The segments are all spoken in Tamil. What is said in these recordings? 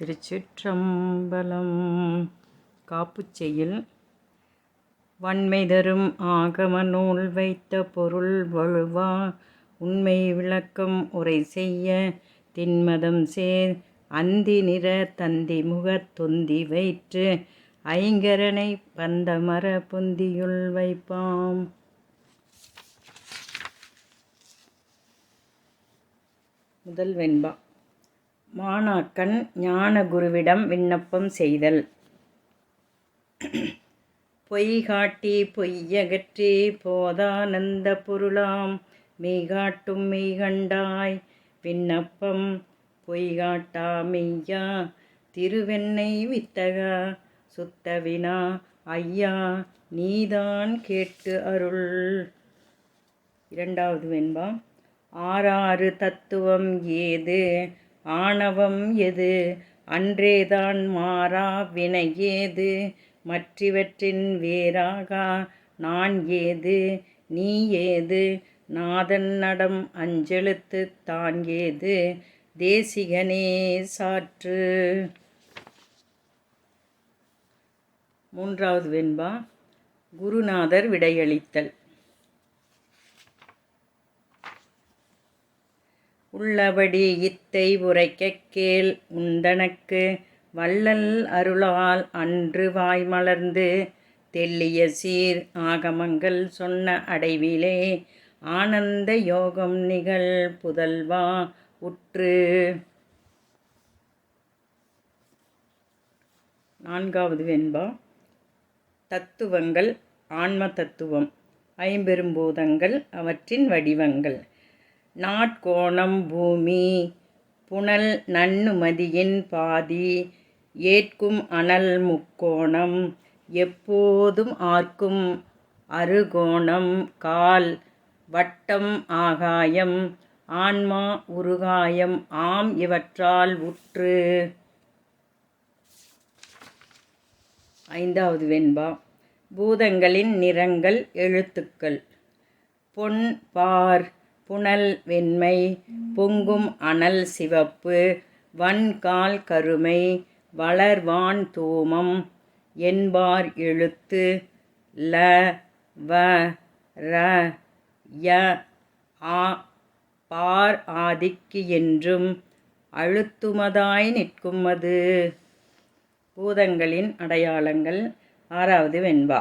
திருச்சிற்றம்பலம். காப்புச்செயில். வன்மை தரும் ஆகம நூல் வைத்த பொருள் வழுவா உண்மை விளக்கம் உரை செய்ய தின்மதம் சேர் அந்தி நிற தந்தி முகத் தொந்தி வயிற்று ஐங்கரனை பந்தமர பொந்தியுள் வைப்பாம். முதல் வெண்பா. மாணாக்கன் ஞானகுருவிடம் விண்ணப்பம் செய்தல். பொய்காட்டி பொய்யகற்றி போதானந்த பொருளாம். மெய்காட்டும் மெய்கண்டாய். விண்ணப்பம் பொய் காட்டா மெய்யா. திருவெண்ணை வித்தகா சுத்தவினா ஐயா. நீதான் கேட்டு அருள். இரண்டாவது வெண்பா. ஆறாறு தத்துவம் ஏது? ஆணவம் எது? அன்றேதான் மாறா வினை ஏது மற்றவற்றின் வேறாகா நான் ஏது? நீ ஏது? நாதன் நடம் அஞ்செழுத்து தான் ஏது? தேசிகனே சாற்று. மூன்றாவது வெண்பா. குருநாதர் விடையளித்தல். உள்ளபடி இத்தை உரைக்கக் கேள் உண்டனக்கு. வள்ளல் அருளால் அன்று வாய் மலர்ந்து தெல்லிய சீர் ஆகமங்கள் சொன்ன அடைவிலே. ஆனந்த யோகம் நிகழ் புதல்வா உற்று. நான்காவது வெண்பா. தத்துவங்கள் ஆன்ம தத்துவம் ஐம்பெரும்பூதங்கள் அவற்றின் வடிவங்கள். நாட்கோணம் பூமி புனல் நன்னுமதியின் பாதி ஏற்கும் அனல் முக்கோணம் எப்போதும் ஆர்க்கும் அறுகோணம் கால் வட்டம் ஆகாயம் ஆன்மா உருகாயம் ஆம் இவற்றால் உற்று. ஐந்தாவது வெண்பா பூதங்களின் நிறங்கள் எழுத்துக்கள். பொன் பார் புனல் வெண்மை பொங்கும் அனல் சிவப்பு வன்கால் கருமை வளர்வான் தூமம் என்பார் எழுத்து ல வ ர ய ஆ பார் ஆதிக்கு என்றும் அழுத்துமதாய் நிற்கும் அது. பூதங்களின் அடையாளங்கள் ஆறாவது வெண்பா.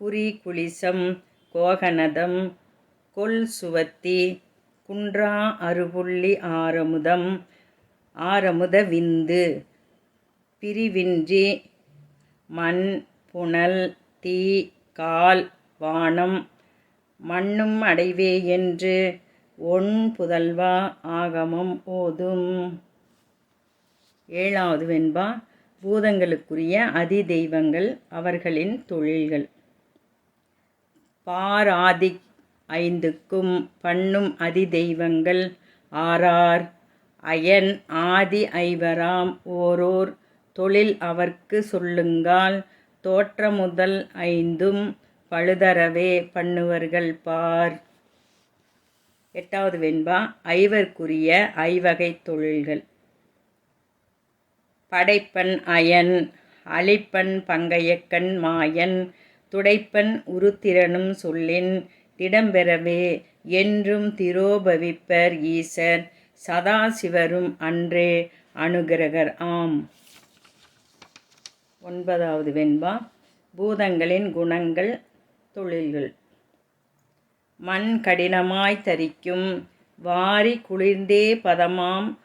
குறி குளிசம் கோகனதம் கொல் சுவத்தி குன்றா அருபுள்ளி ஆரமுதம் ஆரமுத விந்து பிரிவின்றி மண் புனல் தீ கால் வானம் மண்ணும் அடைவே என்று ஒன் புதல்வா ஆகமம் ஓதும். ஏழாவது வெண்பா பூதங்களுக்குரிய அதி தெய்வங்கள் அவர்களின் தொழில்கள். பாராதிக் ஐந்துக்கும் பண்ணும் அதி தெய்வங்கள் ஆறார். அயன் ஆதி ஐவராம் ஓரோர் தொழில் அவர்க்கு சொல்லுங்கால் தோற்ற முதல் ஐந்தும் பழுதரவே பண்ணுவர்கள் பார். எட்டாவது வெண்பா ஐவர்க்குரிய ஐவகை தொழில்கள். படைப்பன் அயன் அழிப்பன் பங்கையக்கன் மாயன் துடைப்பன் உருத்திரனும் சொல்லின் திடம்பெறவே என்றும் திரோபவிப்பர் ஈசர் சதாசிவரும் அன்றே அனுகிரகர். ஆம். ஒன்பதாவது வெண்பா. பூதங்களின் குணங்கள் தொழில்கள். மண் கடினமாய் தரிக்கும் வாரி குளிர்ந்தே பதமாம்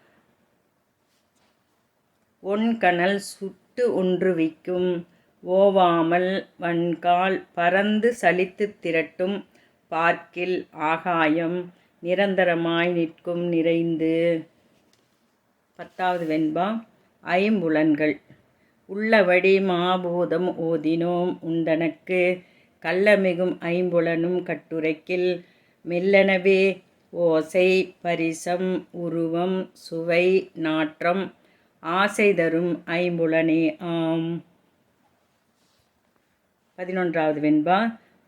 ஒன்கணல் சுட்டு ஒன்றுவிக்கும் ஓவாமல் வன்கால் பறந்து சலித்து திரட்டும் பார்க்கில் ஆகாயம் நிரந்தரமாய் நிற்கும் நிறைந்து. பத்தாவது வெண்பா ஐம்புலன்கள். உள்ளபடி மாபூதம் ஓதினோம் உண்டனக்கு கள்ளமிகும் ஐம்புலனும் கட்டுரைக்கில் மெல்லனவே ஓசை பரிசம் உருவம் சுவை நாற்றம் ஆசை தரும் ஐம்புலனே ஆம். பதினொன்றாவது வெண்பா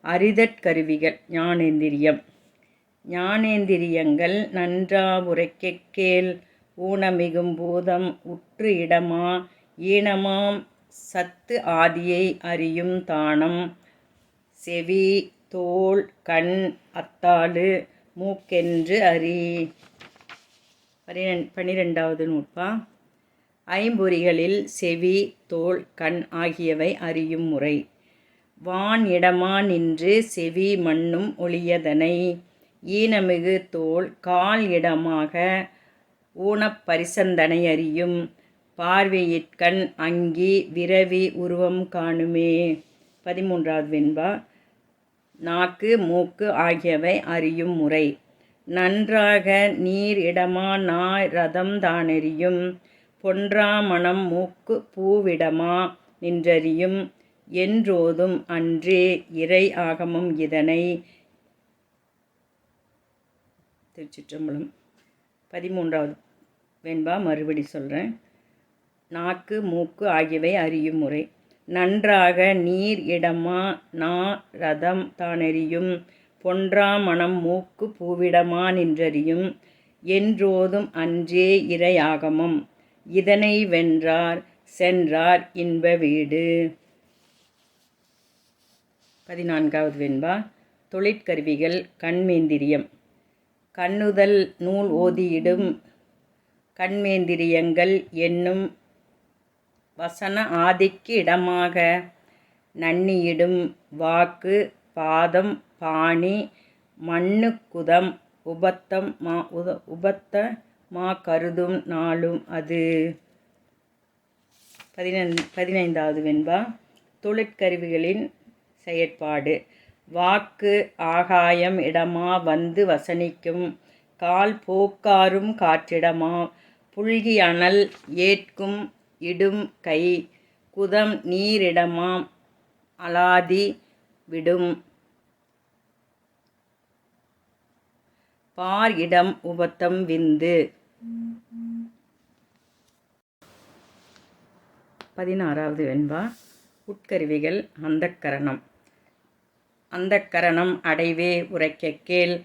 அரிதற்கருவிகள் ஞானேந்திரியம். ஞானேந்திரியங்கள் நன்றா உரைக்கக் கேள். ஊனமிகும் பூதம் உற்று இடமா. ஈனமாம் சத்து ஆதியை அறியும் தானம். செவி தோல் கண் அத்தாலு மூக்கென்று அறி பனிரெண் பனிரெண்டாவது நூற்பா? ஐம்பொறிகளில் செவி தோல் கண் ஆகியவை அறியும் முறை. வான் இடமா நின்று செவி மண்ணும் ஒளியதனை. ஈனமிகு தோல் கால் இடமாக ஊனப் பரிசந்தனை அறியும். பார்வையிற்கண் அங்கி விரவி உருவம் காணுமே. பதிமூன்றாவது வெண்பா. நாக்கு மூக்கு ஆகியவை அறியும் முறை. நன்றாக நீர் இடமா நாய் ரதம் தானெறியும். பொன்றா மணம் மூக்கு பூவிடமா நின்றறியும். என்றோதும் அன்றே இறை ஆகமம் இதனை திருச்சிற்றம்பலம் பதிமூன்றாவது வெண்பா மறுபடி சொல்கிறேன் நாக்கு மூக்கு ஆகியவை அறியும் முறை. நன்றாக நீர் இடமா நா ரதம் தானெறியும். பொன்றா மணம் மூக்கு பூவிடமா நின்றறியும். என்றோதும் அன்றே இறையாகமம் இதனை வென்றார் சென்றார் இன்ப வீடு. பதினான்காவது வெண்பா தொழிற்கருவிகள் கண்மேந்திரியம். கண்ணுதல் நூல் ஓதியிடும் கண்மேந்திரியங்கள் என்னும் வசன ஆதிக்கு இடமாக. நன்னியிடும் வாக்கு பாதம் பாணி மண்ணுக்குதம் உபத்தம் மா உத உபத்த மா கருதும் நாளும் அது. பதினஞ் பதினைந்தாவது வெண்பா தொழிற்கருவிகளின் செயற்பாடு. வாக்கு ஆகாயம் இடமா வந்து வசனிக்கும். கால் போக்காரும் காற்றிடமா. புல்கி அனல் ஏற்கும் இடும் கை. குதம் நீரிடமாம் அலாதி விடும். பார் இடம் உபத்தம் விந்து. பதினாறாவது வெண்பா. உட்கருவிகள் அந்தக்கரணம். அந்த கரணம் அடைவே உரைக்க கேள்.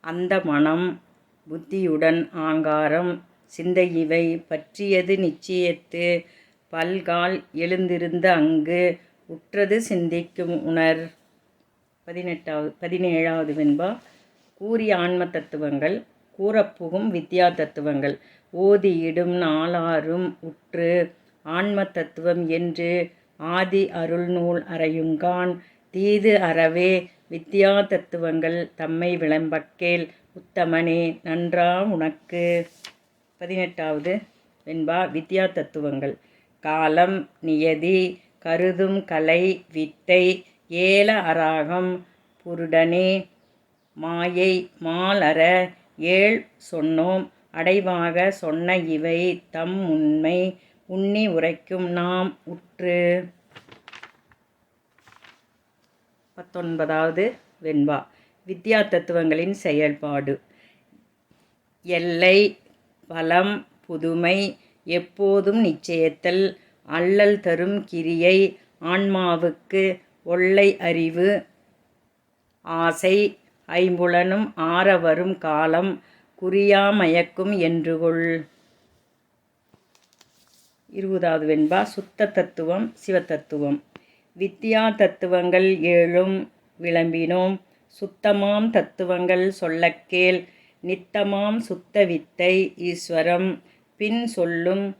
அந்த மனம் புத்தியுடன் ஆங்காரம். சிந்தை இவை பற்றியது நிச்சயத்து. பல்கால் எழுந்திருந்த அங்கு உற்றது சிந்திக்கும் உணர். பதினெட்டாவது பதினேழாவது வெண்பா. கூறிய ஆன்ம தத்துவங்கள் கூறப்புகும் வித்யா தத்துவங்கள். ஓதியிடும் நாளாரும் உற்று. ஆன்ம தத்துவம் என்று ஆதி அருள்நூல் அறையுங்கான். தீது அறவே வித்யா தத்துவங்கள் தம்மை விளம்பக்கேல் உத்தமனே நன்றா உனக்கு. பதினெட்டாவது வெண்பா வித்யா தத்துவங்கள். காலம் நியதி கருதும் கலை வித்தை ஏல அராகம் புருடனே மாயை மாலர ஏழ் சொன்னோம் அடைவாக சொன்ன இவை தம் உண்மை உண்ணி உரைக்கும் நாம் உற்று. பத்தொன்பதாவது வெண்பா வித்யா தத்துவங்களின் செயல்பாடு. எல்லை பலம் புதுமை எப்போதும் நிச்சயத்தல் அல்லல் தரும் கிரியை ஆன்மாவுக்கு ஒல்லை அறிவு ஆசை ஐம்புலனும் ஆற வரும் காலம் குறியாமயக்கும் என்று கொள் இருபதாவது வெண்பா சுத்த தத்துவம் சிவத்தத்துவம் வித்யா தத்துவங்கள் ஏழும் விளம்பினோம். சுத்தமாம் தத்துவங்கள் சொல்லக்கேள். நித்தமாம் சுத்த வித்தை ஈஸ்வரம். பின் சொல்லும்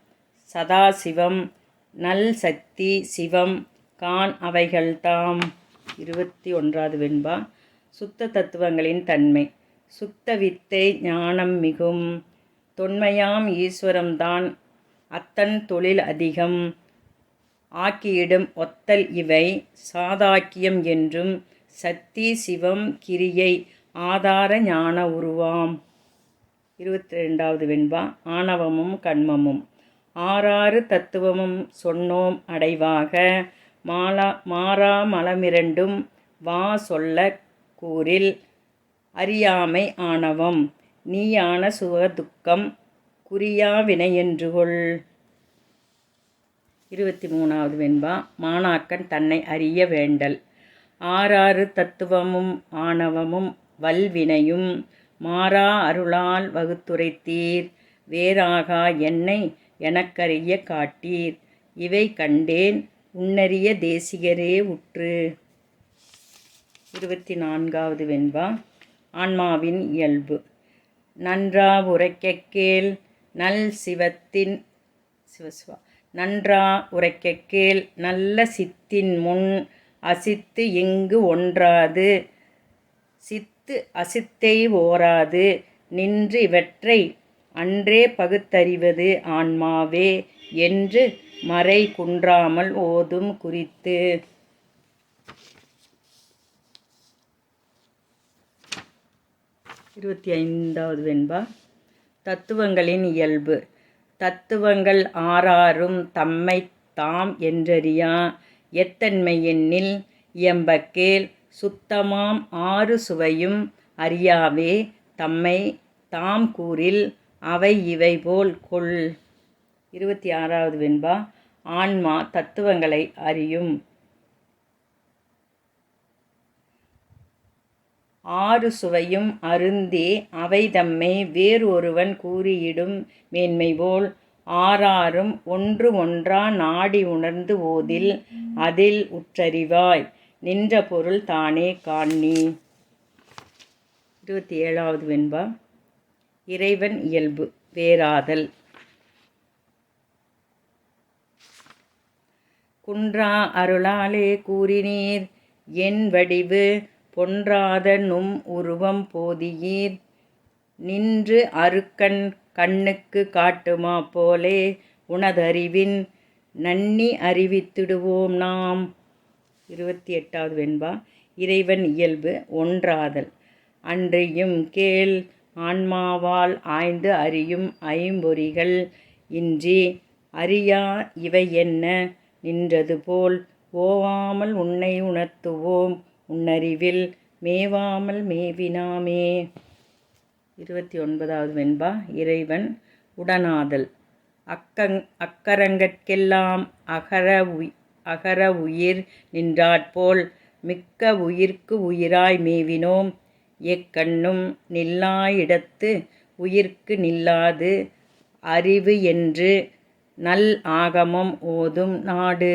சதாசிவம். நல் சக்தி சிவம். கான் அவைகள்தாம். இருபத்தி ஒன்றாவது வெண்பா. சுத்த தத்துவங்களின் தன்மை. சுத்த வித்தை ஞானம் மிகும். தொன்மையாம் ஈஸ்வரம்தான். அத்தன் தொழில் அதிகம். ஆக்கியிடும் ஒத்தல் இவை சாதாக்கியம் என்றும் சக்தி சிவம் கிரியை ஆதார ஞான உருவாம். இருபத்தி ரெண்டாவது வெண்பா ஆணவமும் கண்மமும். ஆறாறு தத்துவமும் சொன்னோம் அடைவாக மாலா மாறா மலமிரண்டும் வா சொல்ல கூறில் அறியாமை ஆணவம். நீயான சுகதுக்கம் குறியா வினையென்றுகொள். இருபத்தி மூணாவது வெண்பா மாணாக்கன் தன்னை அறிய வேண்டல். ஆறாறு தத்துவமும் ஆணவமும் வல்வினையும் மாறா அருளால் வகுத்துரைத்தீர். வேறாகா என்னை எனக்கறிய காட்டீர். இவை கண்டேன் உன்னறிய தேசிகரே உற்று. இருபத்தி நான்காவது வெண்பா ஆன்மாவின் இயல்பு. நன்றா உரைக்க கேள் நல் சிவத்தின் சிவசிவா. நன்றா உரைக்கக் கேள். நல்ல சித்தின் முன் அசித்து இங்கு ஒன்றாது? சித்து அசித்தை ஓராது. நின்று இவற்றை அன்றே பகுத்தறிவது ஆன்மாவே என்று மறை குன்றாமல் ஓதும் குறித்து. இருபத்தி ஐந்தாவது வெண்பா. தத்துவங்களின் இயல்பு. தத்துவங்கள் ஆறாரும் தம்மை தாம் என்றறியா? எத்தன்மை எண்ணில் இயம்பக்கேல் சுத்தமாம் ஆறு சுவையும் அறியாவே தம்மை தாம் கூறில் அவை இவை போல் கொள். இருபத்தி ஆறாவது வெண்பா. ஆன்மா தத்துவங்களை அறியும். ஆறு சுவையும் அருந்தே அவை தம்மை வேறு ஒருவன் கூறியிடும் மேன்மை போல் ஆறாரும் ஒன்று ஒன்றா நாடி உணர்ந்து ஓதில் அதில் உற்றறிவாய். நின்ற பொருள் தானே காணி இருபத்தி ஏழாவது வெண்பா. இறைவன் இயல்பு வேறாதல். குன்றா அருளாலே கூறினீர் என் வடிவு பொன்றாத நும் உருவம் போதியீர். நின்று அருக்கண் கண்ணுக்கு காட்டுமா போலே உனதறிவின். நன்னி அறிவித்திடுவோம் நாம். இருபத்தி எட்டாவது வெண்பா. இறைவன் இயல்பு ஒன்றாதல். அன்றியும் கேள் ஆன்மாவால் ஆய்ந்து அறியும் ஐம்பொறிகள் இன்றி. அறியா இவை என்ன? நின்றது போல் ஓவாமல் உன்னை உணர்த்துவோம். உன்னறிவில் மேவாமல் மேவினாமே. இருபத்தி ஒன்பதாவது வெண்பா இறைவன் உடனாதல். அக்கங் அக்கரங்கற்கெல்லாம் அகர உய் அகர உயிர் நின்றாற்போல் மிக்க உயிர்க்கு உயிராய் மேவினோம். எக்கண்ணும் நில்லாயிடத்து உயிர்க்கு நில்லாது அறிவு என்று நல் ஆகமம் ஓதும் நாடு.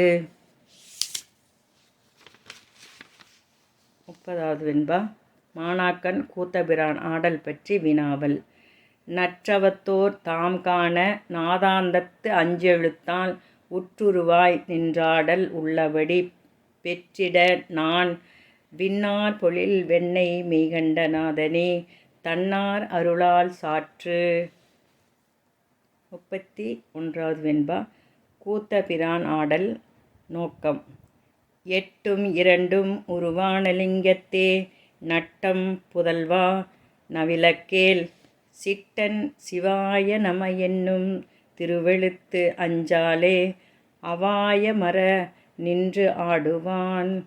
முப்பதாவது வெண்பா மாணாக்கன் கூத்தபிரான் ஆடல் பற்றி வினாவல். நற்றவத்தோர் தாம் காண நாதாந்தத்து அஞ்செழுத்தால் உற்றுருவாய் நின்றாடல் உள்ளபடி பெற்றிட நான் விண்ணார் பொழில் வெண்ணெய் மெய்கண்ட நாதனே தன்னார் அருளால் சாற்று. முப்பத்தி ஒன்றாவது வெண்பா கூத்தபிரான் ஆடல் நோக்கம். எட்டும் இரண்டும் உருவானலிங்கத்தே நட்டம் புதல்வா நவிலக்கேல் சிட்டன் சிவாய நம என்னும் திருவெழுத்து அஞ்சாலே அவாய மர நின்று ஆடுவான்.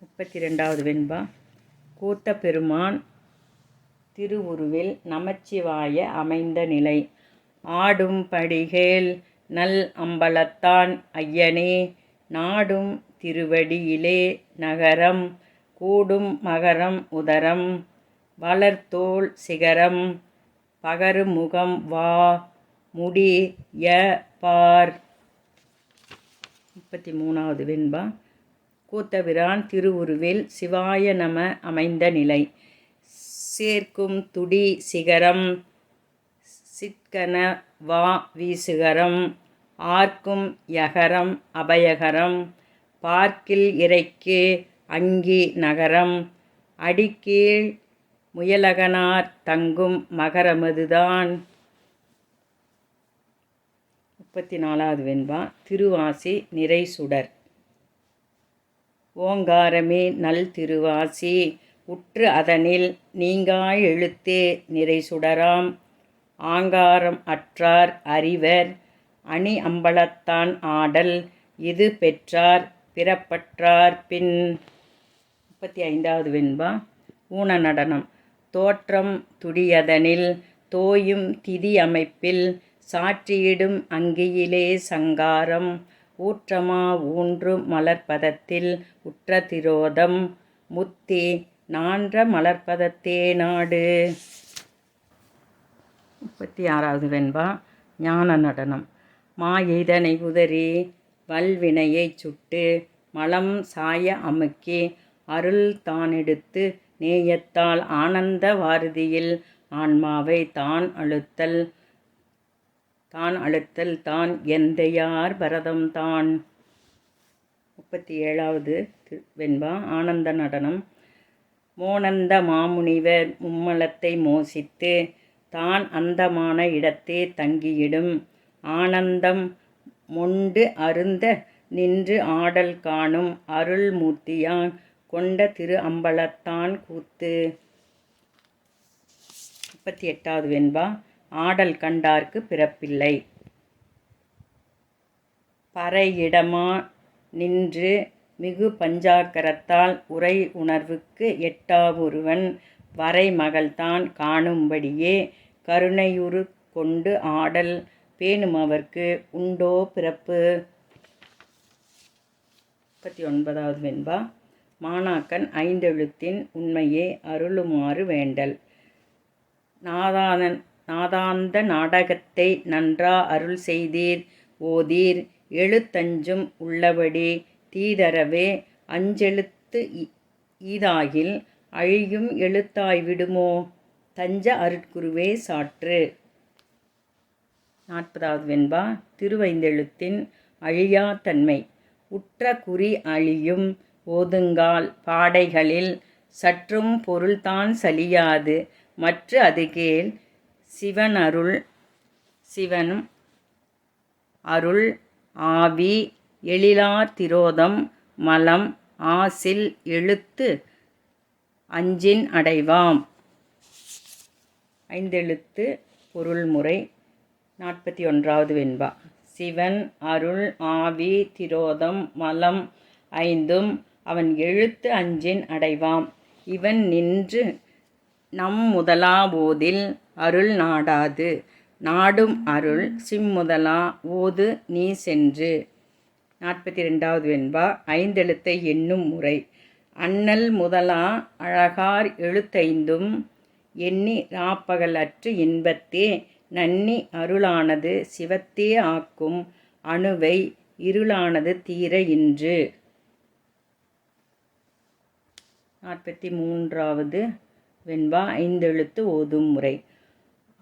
முப்பத்தி ரெண்டாவது வெண்பா. கூத்த பெருமான் திருவுருவில் நமச்சிவாய அமைந்த நிலை. ஆடும் படிகேல் நல் அம்பலத்தான் ஐயனே நாடும் திருவடியிலே நகரம் கூடும் மகரம் உதரம் வளர்த்தோள் சிகரம் பகருமுகம் வா முடி ய பார். முப்பத்தி மூணாவது வெண்பா. கூத்தபிரான் திருவுருவில் சிவாய நம அமைந்த நிலை. சேர்க்கும் துடி சிகரம் சிற்கன வா வீசுகரம். ஆர்க்கும் யகரம் அபயகரம். பார்க்கில் இறைக்கு அங்கி நகரம். அடிக்கீழ் முயலகனார் தங்கும் மகரமதுதான். முப்பத்தி நாலாவது வெண்பா திருவாசி நிறை சுடர் ஓங்காரமே நல் திருவாசி உற்று அதனில் நீங்காய் எழுத்தே நிறை சுடராம் ஆங்காரம் அற்றார் அறிவர் அணி அம்பலத்தான் ஆடல் இது பெற்றார் பிறப்பற்றார் பின். முப்பத்தி ஐந்தாவது வெண்பா ஊன நடனம். தோற்றம் துடியதனில் தோயும் திதி அமைப்பில் சாற்றியிடும் அங்கியிலே சங்காரம். ஊற்றமா ஊன்று மலர்பதத்தில் உற்ற திரோதம். முத்தி நான்ற மலர்பதத்தே நாடு. முப்பத்தி ஆறாவது வெண்பா ஞான நடனம். மாயைதனை உதறி வல்வினையைச் சுட்டு மலம் சாய அமுக்கி அருள் தானெடுத்து நேயத்தால் ஆனந்த வாரதியில் ஆன்மாவை தான் அழுத்தல் தான் அழுத்தல் தான் எந்தையார் பரதம் தான். முப்பத்தி ஏழாவது வெண்பா ஆனந்த நடனம். மோனந்த மாமுனிவர் மும்மலத்தை மோசித்து தான் அந்தமான இடத்தே தங்கியிடும். ஆனந்தம் மொண்டு அருந்த நின்று ஆடல் காணும் அருள்மூர்த்தியான் கொண்ட திரு அம்பலத்தான் கூத்து. முப்பத்தி எட்டாவது வெண்பா ஆடல் கண்டார்க்கு பிறப்பில்லை. பறையிடமா நின்று மிகு பஞ்சாக்கரத்தால் உரை உணர்வுக்கு எட்டாவொருவன் வரை மகள்தான் காணும்படியே கருணையுரு கொண்டு ஆடல் பேணுமவர்க்கு உண்டோ பிறப்பு? முப்பத்தி ஒன்பதாவது வெண்பா. மாணாக்கன் ஐந்தெழுத்தின் உண்மையே அருளுமாறு வேண்டல். நாதானன் நாதாந்த நாடகத்தை நன்றா அருள் செய்தீர் ஓதீர். எழுத்தஞ்சும் உள்ளபடி தீதரவே அஞ்செழுத்து ஈதாகில் அழியும் எழுத்தாய் விடுமோ? தஞ்ச அருட்குருவே சாற்று. நாற்பதாவது வெண்பா திருவைந்தெழுத்தின் அழியா தன்மை. உற்ற குறி அழியும் ஓதுங்கால் பாடைகளில் சற்றும் பொருள்தான் சலியாது. மற்ற அது கேள் சிவன் அருள் சிவன் அருள் ஆவி எழிலார் திரோதம் மலம் ஆசில் எழுத்து அஞ்சின் அடைவாம். ஐந்தெழுத்து பொருள்முறை நாற்பத்தி ஒன்றாவது வெண்பா. சிவன் அருள் ஆவி திரோதம் மலம் ஐந்தும் அவன் எழுத்து அஞ்சின் அடைவாம். இவன் நின்று நம் முதலாவோதில் அருள் நாடாது. நாடும் அருள் சிம்முதலா ஓது நீ சென்று. நாற்பத்தி ரெண்டாவது வெண்பா. ஐந்தெழுத்தை எண்ணும் முறை. அண்ணல் முதலா அழகார் எழுத்தைந்தும் எண்ணி ராப்பகல் அற்று இன்பத்தே நன்னி அருளானது சிவத்தே ஆக்கும் அணுவை இருளானது தீர இன்று. நாற்பத்தி மூன்றாவது வெண்பா ஐந்தெழுத்து ஓதும் முறை.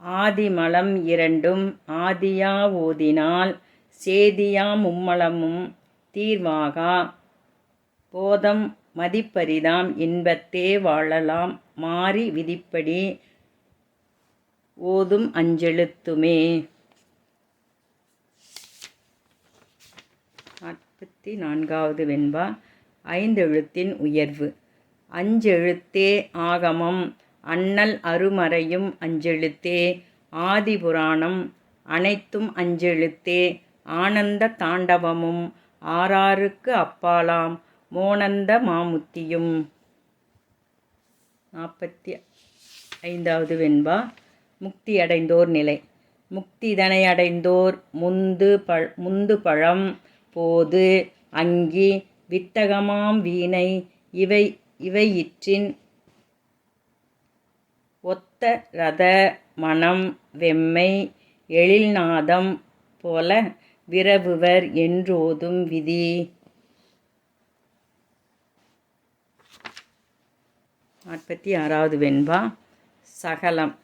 ஆதிமலம் இரண்டும் ஆதியா ஓதினால் சேதியா மும்மலமும் தீர்வாகா. போதம் மதிப்பரிதாம் இன்பத்தே வாழலாம். மாறி விதிப்படி ஓதும் அஞ்செழுத்துமே. நாற்பத்தி நான்காவது வெண்பா ஐந்தெழுத்தின் உயர்வு. அஞ்செழுத்தே ஆகமம் அண்ணல் அருமறையும் அஞ்செழுத்தே. ஆதிபுராணம் அனைத்தும் அஞ்செழுத்தே. ஆனந்த தாண்டவமும் ஆறாருக்கு அப்பாலாம். மோனந்த மாமுத்தியும். நாற்பத்தி ஐந்தாவது வெண்பா. முக்தி அடைந்தோர் நிலை. முக்தி தனை அடைந்தோர் முந்து பழ முந்து பழம் போது அங்கி வித்தகமாம் வீணை இவை இவையிற்றின் ஒத்த ரத மனம் வெம்மை எழில்நாதம் போல விரவுவர் என்றோதும் விதி. நாற்பத்தி ஆறாவது வெண்பா சகலம்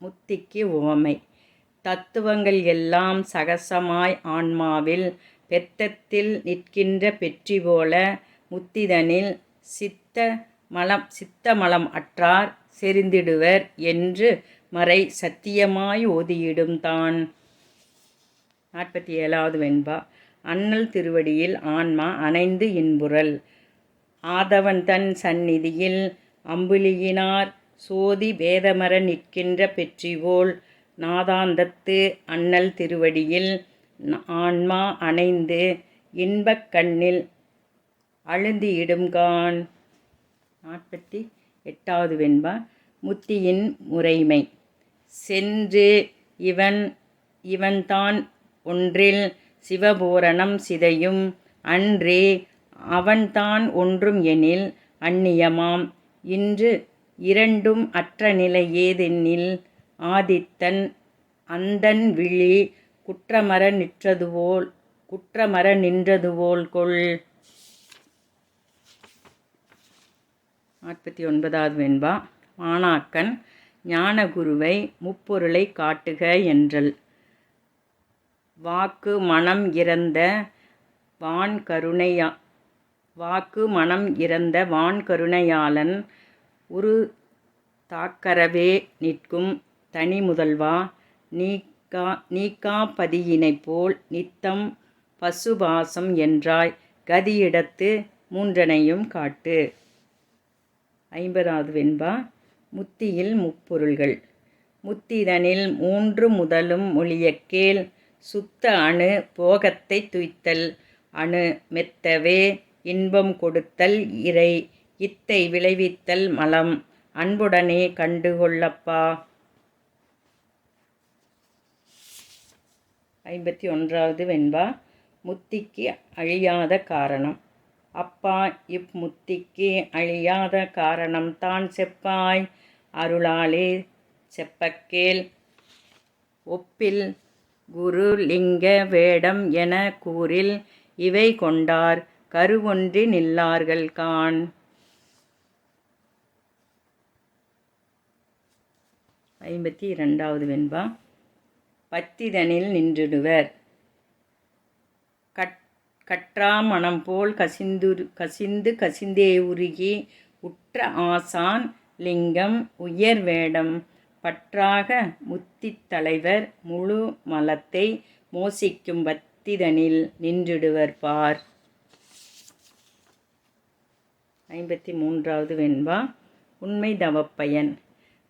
முத்திக்கு உவமை. தத்துவங்கள் எல்லாம் சகசமாய் ஆன்மாவில் பெத்தத்தில் நிற்கின்ற பெற்றி போல முத்திதனில் சித்த மலம் சித்த மலம் அற்றார் செறிந்திடுவர் என்று மறை சத்தியமாய் ஓதியிடும் தான். நாற்பத்தி ஏழாவது வெண்பா அண்ணல் திருவடியில் ஆன்மா அணைந்து இன்புறல். ஆதவன் தன் சந்நிதியில் அம்புலியினார் சோதி பேதமர நிற்கின்ற பெற்றிவோள் நாதாந்தத்து அண்ணல் திருவடியில் ஆன்மா அணைந்து இன்பக் கண்ணில் அழுந்தியிடும்கான் நாற்பத்தி எட்டாவது வெண்பா. முத்தியின் முறைமை. சென்று இவன் இவன்தான் ஒன்றில் சிவபூரணம் சிதையும் அன்றே அவன்தான் ஒன்றும் எனில் அந்நியமாம். இன்று இரண்டும் அற்ற நிலை ஏதென்னில் ஆதித்தன் அந்தன் விழி குற்றமற நிற்றதுவோல் குற்றமற நின்றதுவோல் கொள். நாற்பத்தி ஒன்பதாவது வெண்பா. மாணாக்கன் ஞானகுருவை முப்பொருளை காட்டுக என்றல். வாக்கு மனம் இறந்த வான் கருணையா வாக்கு மனம் இறந்த வான் கருணையாளன் உரு தாக்கரவே நிற்கும் தனி முதல்வா நீக்கா நீக்காப்பதியினைப் போல் நித்தம் பசுபாசம் என்றாய் கதியிடத்து மூன்றனையும் காட்டு. ஐம்பதாவது வெண்பா முத்தியில் முப்பொருள்கள். முத்திதனில் மூன்று முதலும் மொழியக் கேள் சுத்த அணு போகத்தை துய்த்தல் அணு மெத்தவே இன்பம் கொடுத்தல் இறை இத்தை விளைவித்தல் மலம் அன்புடனே கண்டுகொள்ளப்பா. ஐம்பத்தி ஒன்றாவது வெண்பா முத்திக்கு அழியாத காரணம். அப்பா இம்முத்திக்கு அழியாத காரணம் தான் செப்பாய். அருளாலே செப்பக்கேல் ஒப்பில் குரு லிங்க வேடம் என கூறில் இவை கொண்டார். கருவொன்றி நில்லார்கள் கான் ஐம்பத்தி இரண்டாவது வெண்பா. பத்திதனில் நின்றிடுவர். கட் கற்றா மனம் போல் கசிந்து கசிந்து கசிந்தே உருகி உற்ற ஆசான் லிங்கம் உயர் வேடம். பற்றாக முத்தித் தலைவர் முழு மலத்தை மோசிக்கும் பத்திதனில் நின்றிடுவர் பார். ஐம்பத்தி மூன்றாவது வெண்பா. உண்மை தவப்பயன்.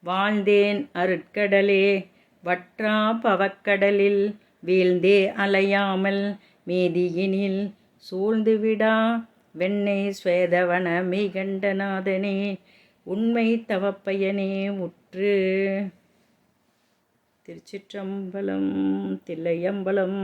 வாழ்ந்தேன் அருட்கடலே வற்றா பவக்கடலில் வீழ்ந்தே அலையாமல் மீதியினில் சூழ்ந்து விடா வெண்ணை ஸ்வேதவன மெய்கண்டநாதனே உண்மை தவப்பயனே உற்று. திருச்சிற்றம்பலம் தில்லையம்பலம்